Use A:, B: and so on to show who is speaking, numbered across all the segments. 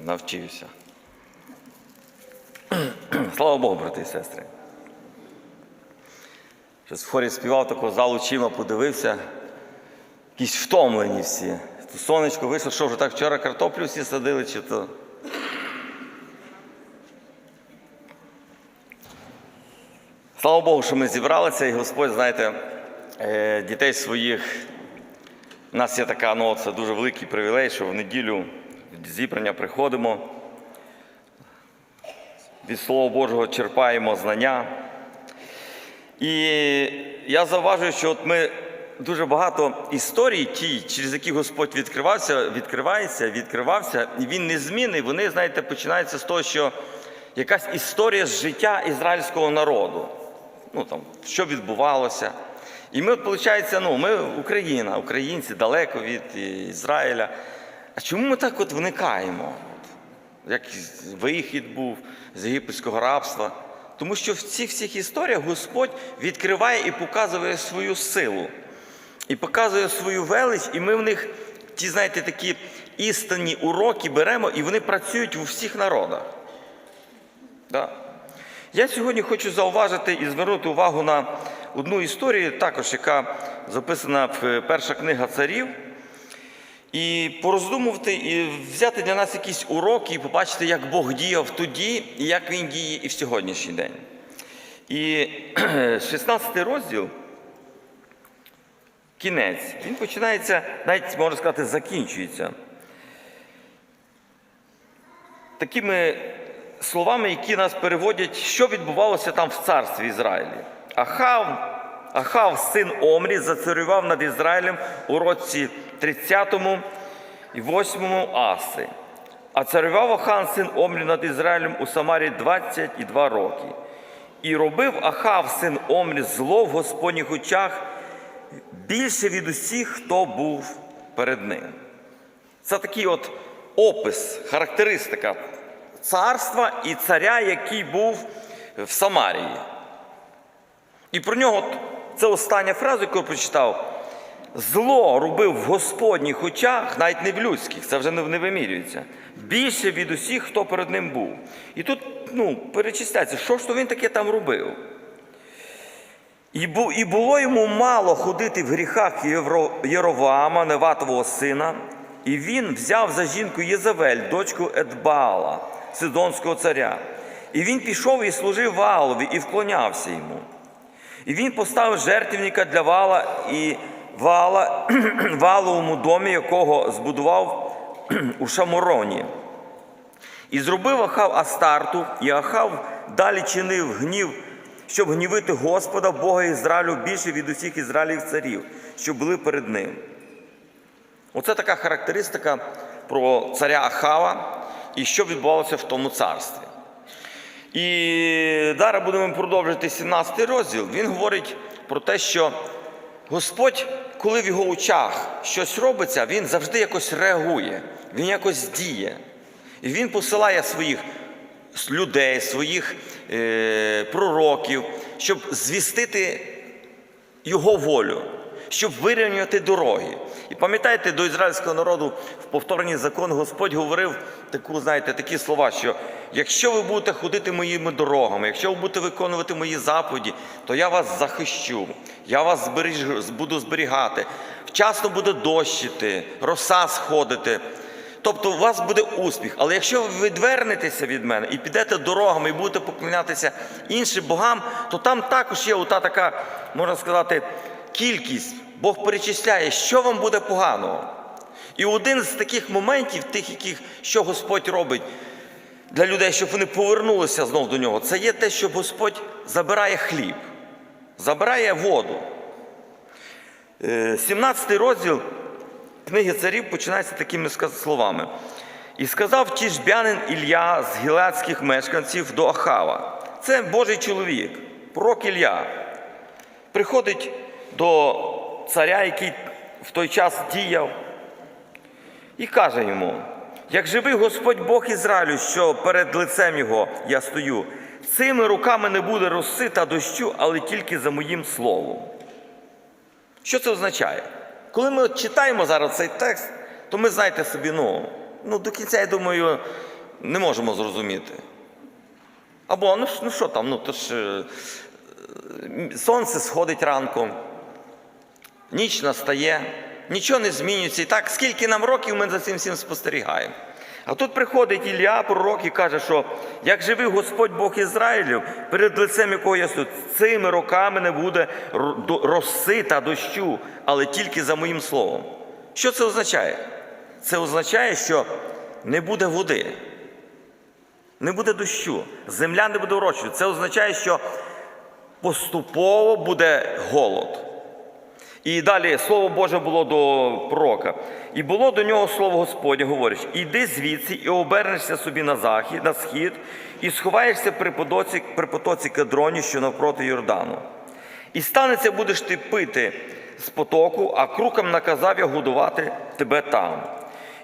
A: Навчився. Слава Богу, брати і сестри. Щось в хорі співав такого залу чима, подивився. Якісь втомлені всі. То сонечко вийшло, що вже так вчора картоплю всі садили, чи то. Слава Богу, що ми зібралися, і Господь, знаєте, е, дітей своїх. У нас є така, ну, це дуже великий привілей, що в неділю зібрання приходимо. Від Слова Божого черпаємо знання. І я зауважую, що от ми дуже багато історій, ті, через які Господь відкривався, відкривається, відкривався, і він незмінний. Вони, знаєте, починаються з того, що якась історія з життя ізраїльського народу. Ну там, що відбувалося. І ми, от, виходить, ну, ми Україна, українці далеко від Ізраїля. А чому ми так от вникаємо? Як вихід був з єгипетського рабства? Тому що в цих всіх історіях Господь відкриває і показує свою силу, і показує свою велич, і ми в них ті, знаєте, такі істинні уроки беремо, і вони працюють у всіх народах. Да. Я сьогодні хочу зауважити і звернути увагу на одну історію, також яка записана в перша книга царів. І пороздумувати, і взяти для нас якісь уроки, і побачити, як Бог діяв тоді, і як Він діє і в сьогоднішній день. І 16 розділ, кінець, він починається, навіть можна сказати, закінчується. Такими словами, які нас переводять, що відбувалося там в царстві Ізраїлі. Ахав, Ахав, син Омрі, зацарював над Ізраїлем у році 30 і 8 Аси. А царював Ахан, син Омрі над Ізраїлем у Самарі 22 роки. І робив Ахав, син Омрі, зло в Господніх очах більше від усіх, хто був перед ним. Це такий от опис, характеристика царства і царя, який був в Самарії. І про нього це остання фраза, яку я прочитав. Зло робив в Господніх очах, навіть не в людських, це вже не вимірюється. Більше від усіх, хто перед ним був. І тут ну, перечисляється, що ж то він таке там робив. І було йому мало ходити в гріхах Єроваама, Неватового сина, і він взяв за жінку Єзавель, дочку Едбаала, Сидонського царя. І він пішов і служив Ваалові і вклонявся йому. І він поставив жертвенника для вала і вала валовому домі, якого збудував у Шамороні. І зробив Ахав Астарту, і Ахав далі чинив гнів, щоб гнівити Господа, Бога Ізраїлю більше від усіх Ізраїлів царів, що були перед ним. Оце така характеристика про царя Ахава і що відбувалося в тому царстві. І далі будемо продовжити 17 розділ. Він говорить про те, що Господь, коли в його очах щось робиться, він завжди якось реагує, він якось діє. І він посилає своїх людей, своїх е, пророків, щоб звістити його волю, щоб вирівнювати дороги. І пам'ятаєте, до ізраїльського народу в повторенні закону Господь говорив таку, знаєте, такі слова, що якщо ви будете ходити моїми дорогами, якщо ви будете виконувати мої заповіді, то я вас захищу, я вас зберіж, буду зберігати. Вчасно буде дощити, роса сходити. Тобто у вас буде успіх. Але якщо ви відвернетеся від мене і підете дорогами і будете поклонятися іншим богам, то там також є ота така, можна сказати, кількість. Бог перечисляє, що вам буде поганого. І один з таких моментів, тих, яких що Господь робить для людей, щоб вони повернулися знов до нього, це є те, що Господь забирає хліб, забирає воду. Е, 17 розділ книги царів починається такими словами. І сказав тішбянин Ілля з гілецьких мешканців до Ахава. Це Божий чоловік, пророк Ілля. Приходить до царя, який в той час діяв, і каже йому: як живий Господь Бог Ізраїлю, що перед лицем його я стою, цими руками не буде роси та дощу, але тільки за моїм словом. Що це означає? Коли ми читаємо зараз цей текст, то ми знаєте собі, ну, ну, до кінця, я думаю, не можемо зрозуміти. Або, ну, ну що там, ну то ж е, сонце сходить ранком, ніч настає, нічого не змінюється. І так, скільки нам років ми за цим всім спостерігаємо. А тут приходить Ілля, пророк, і каже, що як живий Господь Бог Ізраїлів, перед лицем якого я стою, цими роками не буде ро- роси та дощу, але тільки за моїм словом. Що це означає? Це означає, що не буде води, не буде дощу, земля не буде урочувати. Це означає, що поступово буде голод. І далі слово Боже було до пророка. І було до нього слово Господнє, говориш: іди звідси і обернешся собі на захід, на схід, і сховаєшся при потоці, при потоці Кедроні, що навпроти Йордану. І станеться, будеш ти пити з потоку, а крукам наказав я годувати тебе там.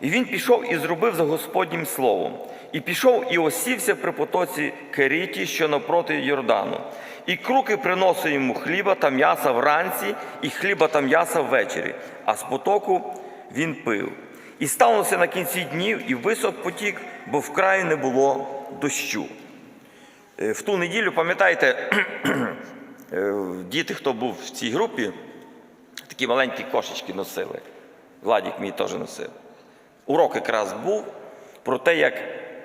A: І він пішов і зробив за Господнім словом. І пішов і осівся при потоці Керіті, що навпроти Йордану. І круки приносили йому хліба та м'яса вранці, і хліба та м'яса ввечері, а з потоку він пив. І сталося на кінці днів, і висок потік, бо в краю не було дощу. Е, В ту неділю, пам'ятаєте, е, діти, хто був в цій групі, такі маленькі кошечки носили. Владік мій теж носив. Урок якраз був про те, як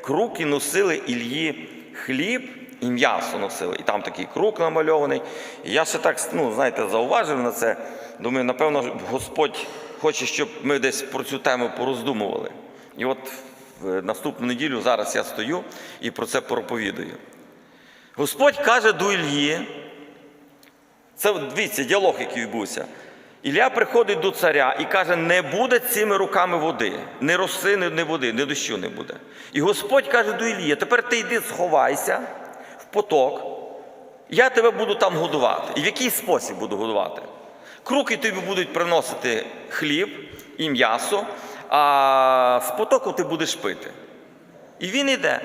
A: круки носили Ільї хліб і м'ясо носили. І там такий круг намальований. І я ще так, ну, знаєте, зауважив на це. Думаю, напевно, Господь хоче, щоб ми десь про цю тему пороздумували. І от в наступну неділю зараз я стою і про це проповідую. Господь каже до Ільї, це дивіться, діалог, який відбувся. Ілля приходить до царя і каже: не буде цими руками води, не роси, не води, не дощу не буде. І Господь каже до Ілії, тепер ти йди сховайся поток, я тебе буду там годувати. І в який спосіб буду годувати? Круки тобі будуть приносити хліб і м'ясо, а з потоку ти будеш пити. І він іде.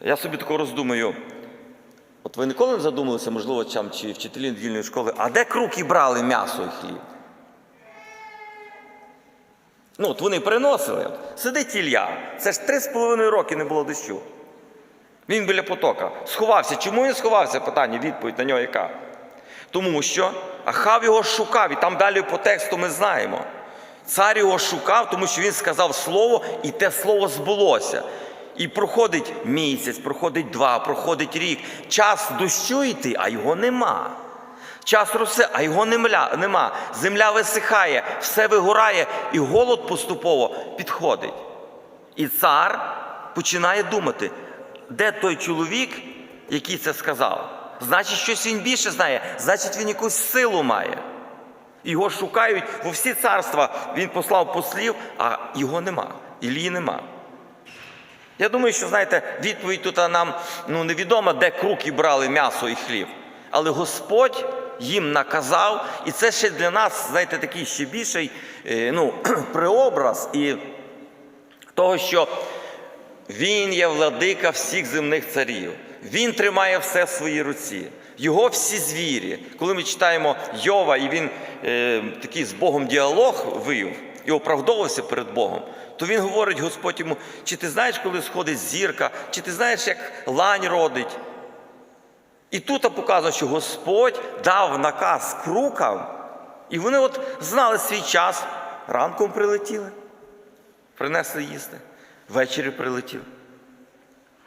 A: Я собі тако роздумаю. От ви ніколи не задумалися, можливо, там, чи вчителі недільної школи, а де круки брали м'ясо і хліб? Ну, от вони приносили. Сидить Ілля. Це ж три з половиною роки не було дощу. Він біля потока. Сховався. Чому він сховався? Питання, відповідь на нього яка? Тому що Ахав його шукав, і там далі по тексту ми знаємо. Цар його шукав, тому що він сказав слово, і те слово збулося. І проходить місяць, проходить два, проходить рік. Час дощу йти, а його нема. Час роси, а його нема. Земля висихає, все вигорає, і голод поступово підходить. І цар починає думати, де той чоловік, який це сказав. Значить, щось він більше знає, значить, він якусь силу має. Його шукають во всі царства. Він послав послів, а його нема. Ілії нема. Я думаю, що знаєте, відповідь тут нам ну, невідома, де круки брали м'ясо і хліб. Але Господь їм наказав, і це ще для нас, знаєте, такий ще більший е, ну, преобраз і того, що він є владика всіх земних царів. Він тримає все в своїй руці. Його всі звірі. Коли ми читаємо Йова, і він е, такий з Богом діалог вив і оправдовувався перед Богом, то він говорить Господь йому, чи ти знаєш, коли сходить зірка, чи ти знаєш, як лань родить. І тут показано, що Господь дав наказ крукам, і вони от знали свій час, ранком прилетіли, принесли їсти, ввечері прилетіли.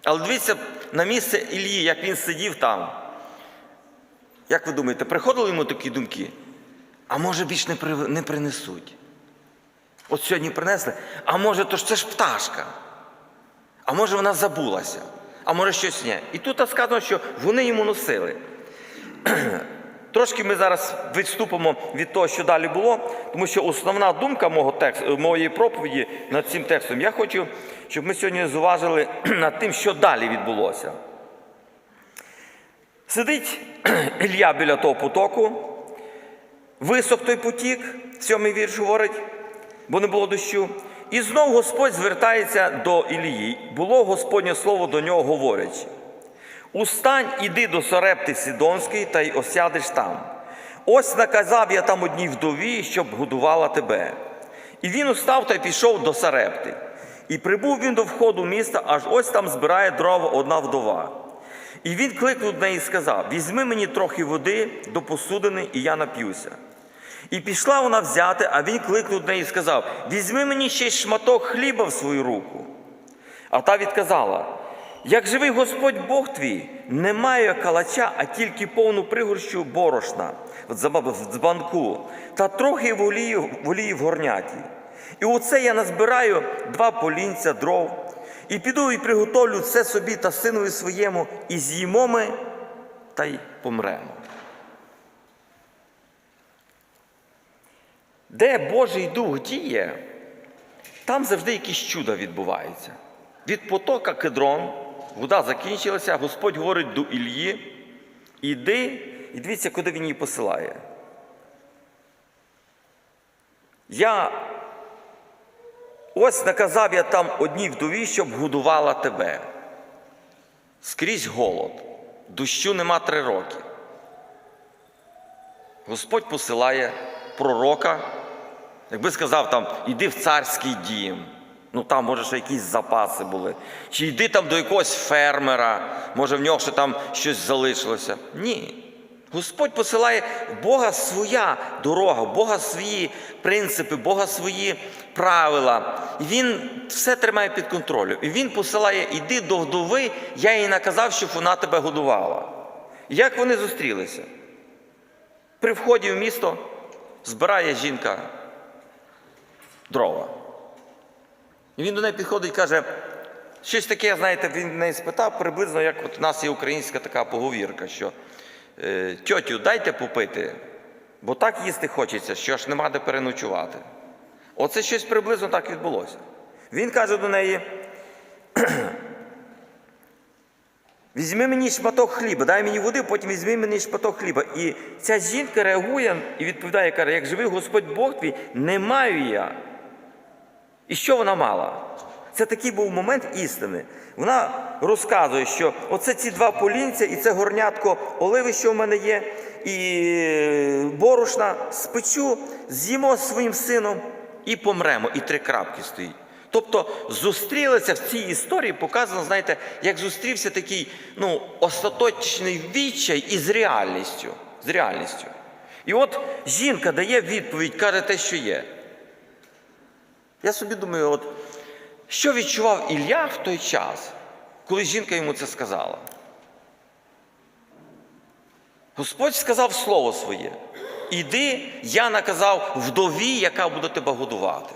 A: Але дивіться на місце Ілії, як він сидів там. Як ви думаєте, приходили йому такі думки? А може більш не, при... не принесуть? От сьогодні принесли, а може, то ж це ж пташка. А може вона забулася, а може щось ні. І тут сказано, що вони йому носили. Трошки ми зараз відступимо від того, що далі було, тому що основна думка мого тексту, моєї проповіді над цим текстом, я хочу, щоб ми сьогодні зуважили над тим, що далі відбулося. Сидить Ілля біля того потоку, висох той потік, сьомий вірш говорить, бо не було дощу. І знов Господь звертається до Ілії. Було Господнє слово до нього говорить. Устань, іди до Сарепти Сідонської та й осядеш там. Ось наказав я там одній вдові, щоб годувала тебе. І він устав та й пішов до Сарепти. І прибув він до входу міста, аж ось там збирає дрова одна вдова. І він кликнув до неї і сказав: Візьми мені трохи води до посудини, і я нап'юся. І пішла вона взяти, а він кликнув до неї і сказав: Візьми мені ще й шматок хліба в свою руку. А та відказала: Як живий Господь Бог твій, немає калача, а тільки повну пригорщу борошна в дзбанку, та трохи волії, волії в горняті. І оце я назбираю два полінця дров, і піду і приготовлю це собі та синові своєму, і з'їмо ми та й помремо. Де Божий Дух діє, там завжди якісь чуда відбуваються. Від потока кедрон, вода закінчилася, Господь говорить до Ілії, іди, і дивіться, куди він її посилає. Я ось наказав я там одній вдові, щоб годувала тебе. Скрізь голод, дощу нема три роки. Господь посилає пророка, якби сказав там, іди в царський дім. Ну там, може, ще якісь запаси були. Чи йди там до якогось фермера, може в нього ще там щось залишилося. Ні. Господь посилає Бога своя дорога, Бога свої принципи, Бога свої правила. І Він все тримає під контролем. І Він посилає, іди до вдови, я їй наказав, щоб вона тебе годувала. І Як вони зустрілися? При вході в місто збирає жінка дрова. І він до неї підходить і каже, щось таке, знаєте, він в неї спитав, приблизно, як от у нас є українська така поговірка, що е, тьотю, дайте попити, бо так їсти хочеться, що ж нема де переночувати. Оце щось приблизно так відбулося. Він каже до неї: Візьми мені шматок хліба, дай мені води, потім візьми мені шматок хліба. І ця жінка реагує і відповідає, каже, як живий Господь Бог твій, не маю я. І що вона мала? Це такий був момент істини. Вона розказує, що оце ці два полінця, і це горнятко оливи, що в мене є, і борошна спечу, з'їмо своїм сином і помремо. І три крапки стоїть. Тобто зустрілися в цій історії, показано, знаєте, як зустрівся такий ну, остаточний відчай із реальністю. З реальністю. І от жінка дає відповідь, каже те, що є. Я собі думаю, от що відчував Ілля в той час, коли жінка йому це сказала? Господь сказав слово своє. Іди, я наказав вдові, яка буде тебе годувати.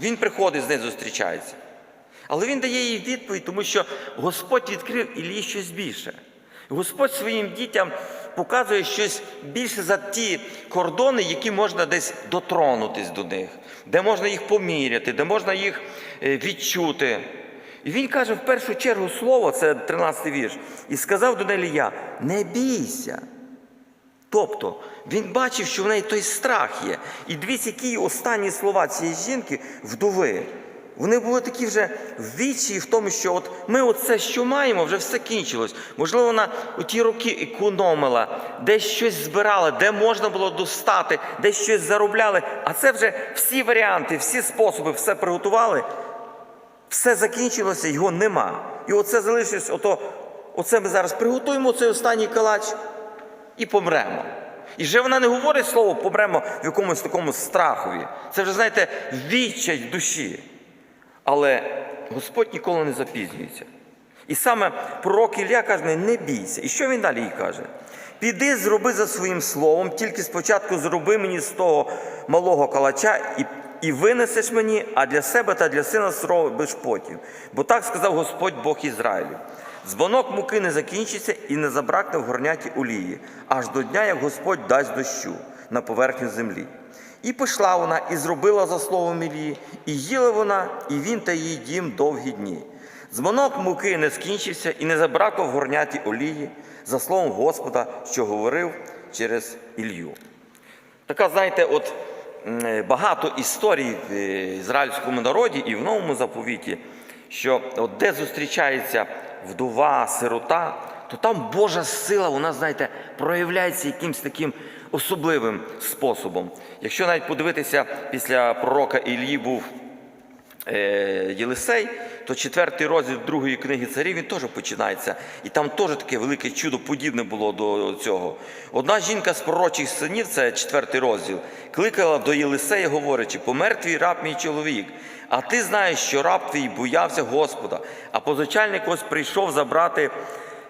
A: Він приходить з нею зустрічається. Але він дає їй відповідь, тому що Господь відкрив Іллі щось більше. Господь своїм дітям показує щось більше за ті кордони, які можна десь дотронутись до них, де можна їх поміряти, де можна їх е, відчути. І він каже в першу чергу слово, це 13-й вірш, і сказав до неї я: не бійся. Тобто він бачив, що в неї той страх є. І дивіться, які останні слова цієї жінки вдови. Вони були такі вже в вічі в тому, що от ми оце, що маємо, вже все кінчилось. Можливо, вона у ті роки економила, десь щось збирала, де можна було достати, десь щось заробляли. А це вже всі варіанти, всі способи, все приготували, все закінчилося, його нема. І оце залишилось, ото, оце ми зараз приготуємо цей останній калач і помремо. І вже вона не говорить слово помремо в якомусь такому страхові. Це вже, знаєте, відчай душі. Але Господь ніколи не запізнюється. І саме пророк Ілля каже, не бійся. І що він далі їй каже? Піди, зроби за своїм словом, тільки спочатку зроби мені з того малого калача і, і винесеш мені, а для себе та для сина зробиш потім. Бо так сказав Господь Бог Ізраїлю. Дзвонок муки не закінчиться і не забракне в горняті олії, аж до дня, як Господь дасть дощу на поверхню землі. І пішла вона, і зробила за словом Ілії, і їла вона, і він та її дім довгі дні. Дзвонок муки не скінчився і не забракло в горняті олії, за словом Господа, що говорив через Ілью. Така, знаєте, от багато історій в е, ізраїльському народі і в новому заповіті, що от де зустрічається вдова, сирота, то там Божа сила, вона, знаєте, проявляється якимось таким особливим способом. Якщо навіть подивитися, після пророка Ілії був е, Єлисей, то четвертий розділ другої книги царів він теж починається. І там теж таке велике чудо подібне було до цього. Одна жінка з пророчих синів, це четвертий розділ, кликала до Єлисея, говорячи: помер твій раб мій чоловік. А ти знаєш, що раб твій боявся Господа, а позичальник ось прийшов забрати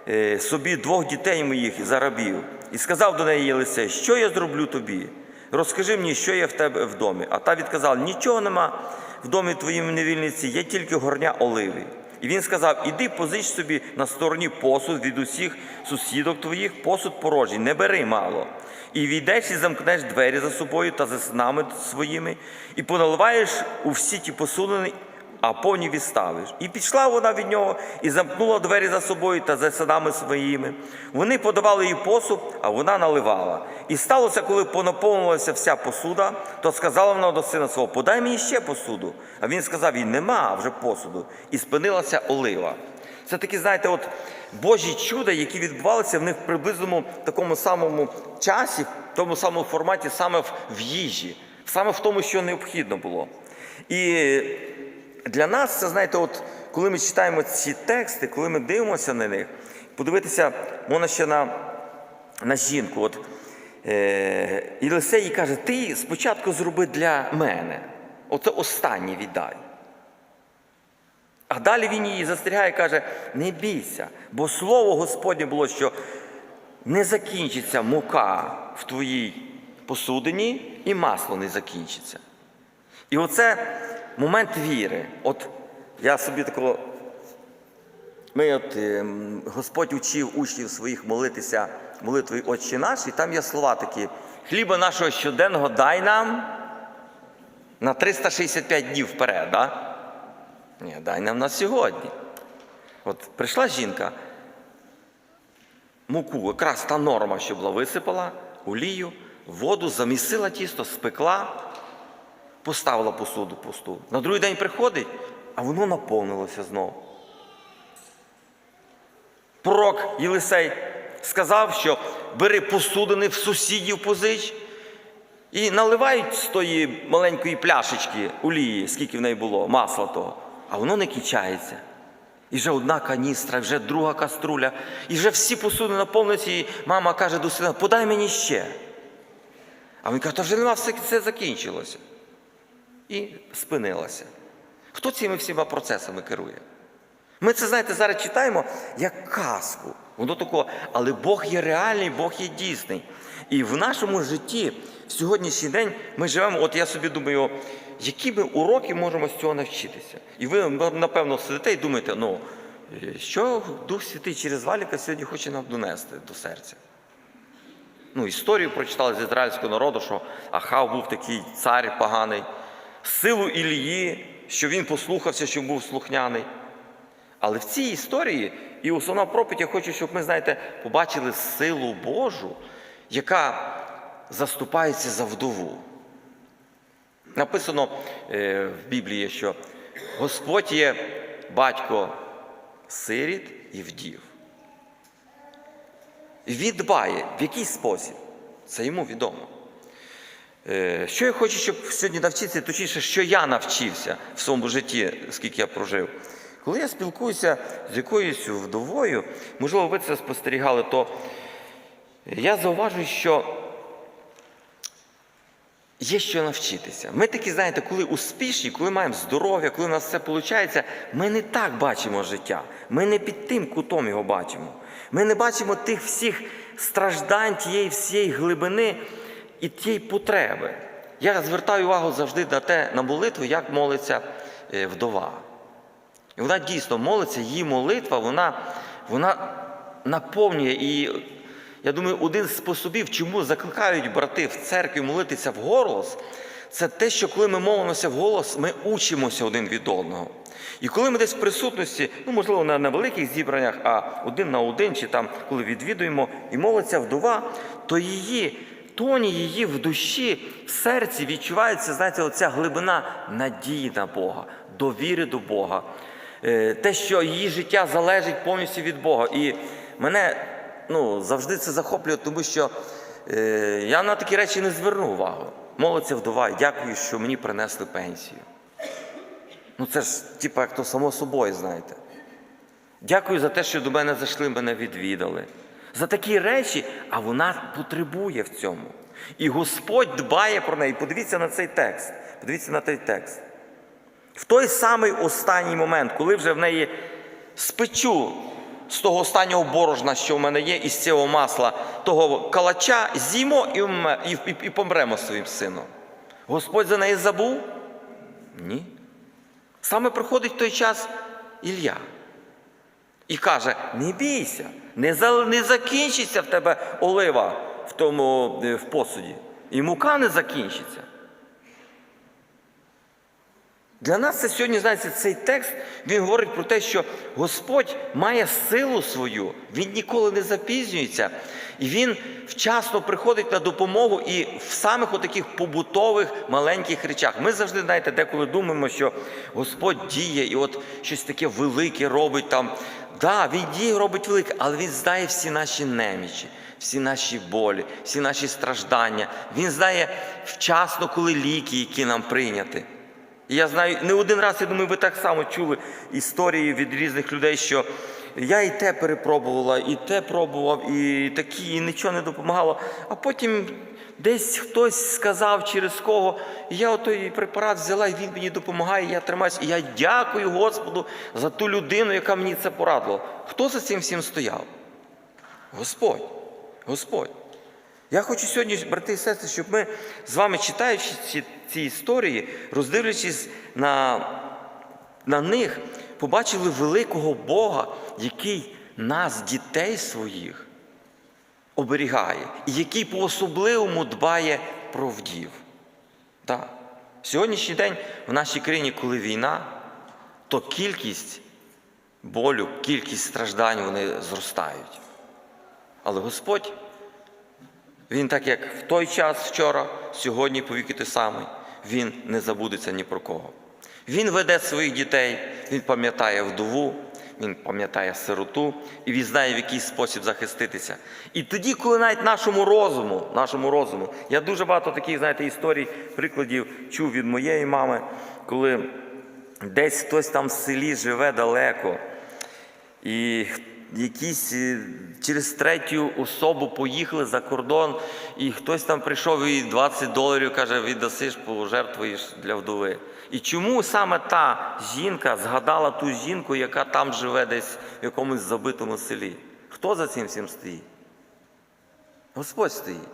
A: е, собі двох дітей моїх за рабів. І сказав до неї Єлисей, що я зроблю тобі? Розкажи мені, що є в тебе в домі. А та відказала: нічого нема в домі твоїм невільниці, є тільки горня оливи. І він сказав: Іди позич собі на стороні посуд від усіх сусідок твоїх, посуд порожній, не бери мало. І війдеш і замкнеш двері за собою та за синами своїми, і поналиваєш у всі ті посудини, а повні відставиш. І пішла вона від нього, і замкнула двері за собою та за синами своїми. Вони подавали їй посуд, а вона наливала. І сталося, коли понаповнилася вся посуда, то сказала вона до сина свого: Подай мені ще посуду. А він сказав: їй нема вже посуду. І спинилася олива. Це такі, знаєте, от Божі чуда, які відбувалися в них в приблизному такому самому часі, в тому самому форматі, саме в їжі, саме в тому, що необхідно було. І для нас це, знаєте, от коли ми читаємо ці тексти, коли ми дивимося на них, подивитися можна ще на, на жінку. От, е, Єлисей їй каже, ти спочатку зроби для мене. Оце останнє віддай. А далі він її застерігає і каже: не бійся, бо слово Господнє було, що не закінчиться мука в твоїй посудині, і масло не закінчиться. І оце момент віри. От я собі такого. Ми от, ем, Господь учив учнів своїх молитися молитвою Отче наш, і там є слова такі: хліба нашого щоденного дай нам на 365 днів вперед. Да? Ні, дай нам на сьогодні. От прийшла жінка, муку, якраз та норма, що була, висипала, олію, воду, замісила тісто, спекла, поставила посуду пусту. На другий день приходить, а воно наповнилося знову. Пророк Єлисей сказав, що бери посудини в сусідів позич і наливають з тої маленької пляшечки олії, скільки в неї було, масла того, а воно не кінчається. І вже одна каністра, вже друга каструля, і вже всі посуди наповнюються, і мама каже до сина, подай мені ще. А він каже, та вже нема, все це закінчилося. І спинилася. Хто цими всіма процесами керує? Ми це, знаєте, зараз читаємо як казку. Воно такого, але Бог є реальний, Бог є дійсний. І в нашому житті в сьогоднішній день ми живемо, от я собі думаю, які ми уроки можемо з цього навчитися. І ви, напевно, сидите і думаєте, ну, що Дух Святий через Валіка сьогодні хоче нам донести до серця. Ну, історію прочитали з ізраїльського народу, що Ахав був такий цар поганий, силу Ілії, що він послухався, що був слухняний. Але в цій історії і основна проповідь, я хочу, щоб ми, знаєте, побачили силу Божу, яка заступається за вдову. Написано е, в Біблії, що Господь є батько сиріт і вдів. І Він дбає, в який спосіб. Це йому відомо. Е, Що я хочу, щоб сьогодні навчитися, точніше, що я навчився в своєму житті, скільки я прожив. Коли я спілкуюся з якоюсь вдовою, можливо, ви це спостерігали, то я зауважую, що є що навчитися. Ми такі, знаєте, коли успішні, коли маємо здоров'я, коли у нас все виходить, ми не так бачимо життя. Ми не під тим кутом його бачимо. Ми не бачимо тих всіх страждань, тієї всієї глибини і тієї потреби. Я звертаю увагу завжди на те, на молитву, як молиться е, вдова. І вона дійсно молиться, її молитва, вона, вона наповнює. І я думаю, один з способів, чому закликають брати в церкві молитися вголос, це те, що коли ми молимося вголос, ми учимося один від одного. І коли ми десь в присутності, ну можливо, не на великих зібраннях, а один на один, чи там, коли відвідуємо і молиться вдова, то її тоні, її в душі, в серці відчувається, знаєте, оця глибина надії на Бога, довіри до Бога. Е, Те, що її життя залежить повністю від Бога. І мене ну, завжди це захоплює, тому що е, я на такі речі не зверну увагу. Молиться вдова, дякую, що мені принесли пенсію. Ну це ж, типа, як то само собою, знаєте. Дякую за те, що до мене зайшли, мене відвідали. За такі речі, а вона потребує в цьому. І Господь дбає про неї. Подивіться на цей текст. Подивіться на цей текст. В той самий останній момент, коли вже в неї спечу з того останнього борошна, що в мене є, із цього масла, того калача, з'їмо і, і, і, і помремо своїм сином. Господь за неї забув? Ні. Саме приходить той час Ілля. І каже: не бійся, не, за, не закінчиться в тебе олива в тому е, в посуді. І мука не закінчиться. Для нас це сьогодні, знаєте, цей текст він говорить про те, що Господь має силу свою, Він ніколи не запізнюється, і Він вчасно приходить на допомогу і в самих отаких побутових маленьких речах. Ми завжди, знаєте, деколи думаємо, що Господь діє і от щось таке велике робить там. Да, він діє, робить велике, але він знає всі наші немічі, всі наші болі, всі наші страждання. Він знає вчасно, коли ліки, які нам прийняти. І я знаю, не один раз, я думаю, ви так само чули історії від різних людей, що я і те перепробувала, і те пробував, і такі, і нічого не допомагало. А потім десь хтось сказав через кого, і я отой препарат взяла, і він мені допомагає, і я тримаюся. І я дякую Господу за ту людину, яка мені це порадила. Хто за цим всім стояв? Господь. Господь. Я хочу сьогодні, брати і сестри, щоб ми з вами, читаючи ці, ці історії, роздивлячись на, на них, побачили великого Бога, який нас, дітей своїх, оберігає, і який по-особливому дбає про вдів. Так. Сьогоднішній день в нашій країні, коли війна, то кількість болю, кількість страждань вони зростають. Але Господь він так як в той час вчора, сьогодні повіки той самий, він не забудеться ні про кого. Він веде своїх дітей, він пам'ятає вдову, він пам'ятає сироту, і він знає, в який спосіб захиститися. І тоді, коли навіть нашому розуму, нашому розуму, я дуже багато таких, знаєте, історій, прикладів чув від моєї мами, коли десь хтось там в селі живе далеко, і якісь е, через третю особу поїхали за кордон, і хтось там прийшов і 20 доларів каже, віддасиш, пожертвуєш для вдови. І чому саме та жінка згадала ту жінку, яка там живе десь в якомусь забитому селі? Хто за цим всім стоїть? Господь стоїть.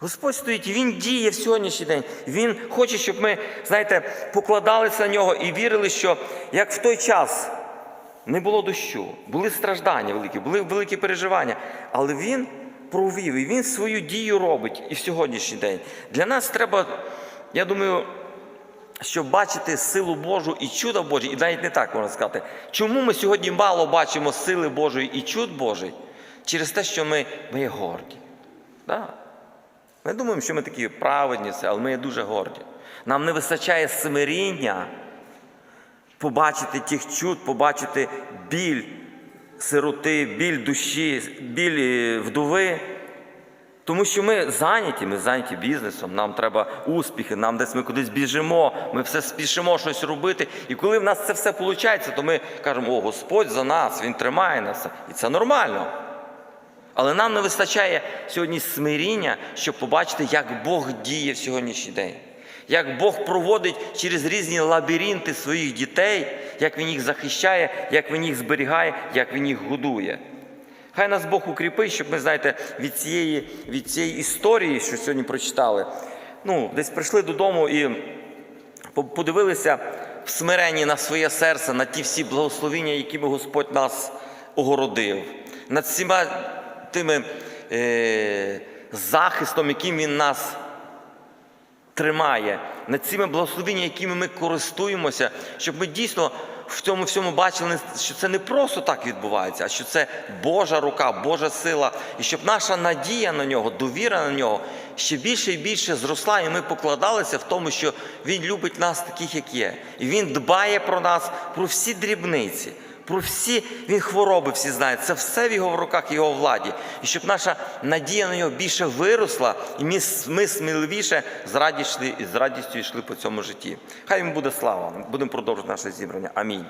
A: Господь стоїть, і Він діє в сьогоднішній день. Він хоче, щоб ми, знаєте, покладалися на нього і вірили, що як в той час не було дощу, були страждання великі, були великі переживання. Але він провів і він свою дію робить і в сьогоднішній день. Для нас треба, я думаю, щоб бачити силу Божу і чудо Божі, і навіть не так можна сказати. Чому ми сьогодні мало бачимо сили Божої і чуд Божий? Через те, що ми, ми є горді. Да. Ми думаємо, що ми такі праведні, але ми є дуже горді. Нам не вистачає смиріння побачити тих чуд, побачити біль сироти, біль душі, біль е, вдови. Тому що ми зайняті, ми зайняті бізнесом, нам треба успіхи, нам десь ми кудись біжимо, ми все спішимо щось робити. І коли в нас це все виходить, то ми кажемо, о, Господь за нас, Він тримає нас. І це нормально. Але нам не вистачає сьогодні смиріння, щоб побачити, як Бог діє в сьогоднішній день. Як Бог проводить через різні лабіринти своїх дітей, як Він їх захищає, як Він їх зберігає, як Він їх годує. Хай нас Бог укріпить, щоб ми, знаєте, від цієї, від цієї історії, що сьогодні прочитали, ну, десь прийшли додому і подивилися в смиренні на своє серце, на ті всі благословіння, якими Господь нас огородив, над всіма тими е, захистом, яким Він нас тримає, над цими благословеннями, якими ми користуємося, щоб ми дійсно в цьому всьому бачили, що це не просто так відбувається, а що це Божа рука, Божа сила, і щоб наша надія на нього, довіра на нього ще більше і більше зросла, і ми покладалися в тому, що Він любить нас таких, як є. І Він дбає про нас, про всі дрібниці. Про всі він хвороби всі знає. Це все в його руках, його владі. І щоб наша надія на нього більше виросла, і ми сміливіше з радістю, з радістю йшли по цьому житті. Хай йому буде слава. Будемо продовжувати наше зібрання. Амінь.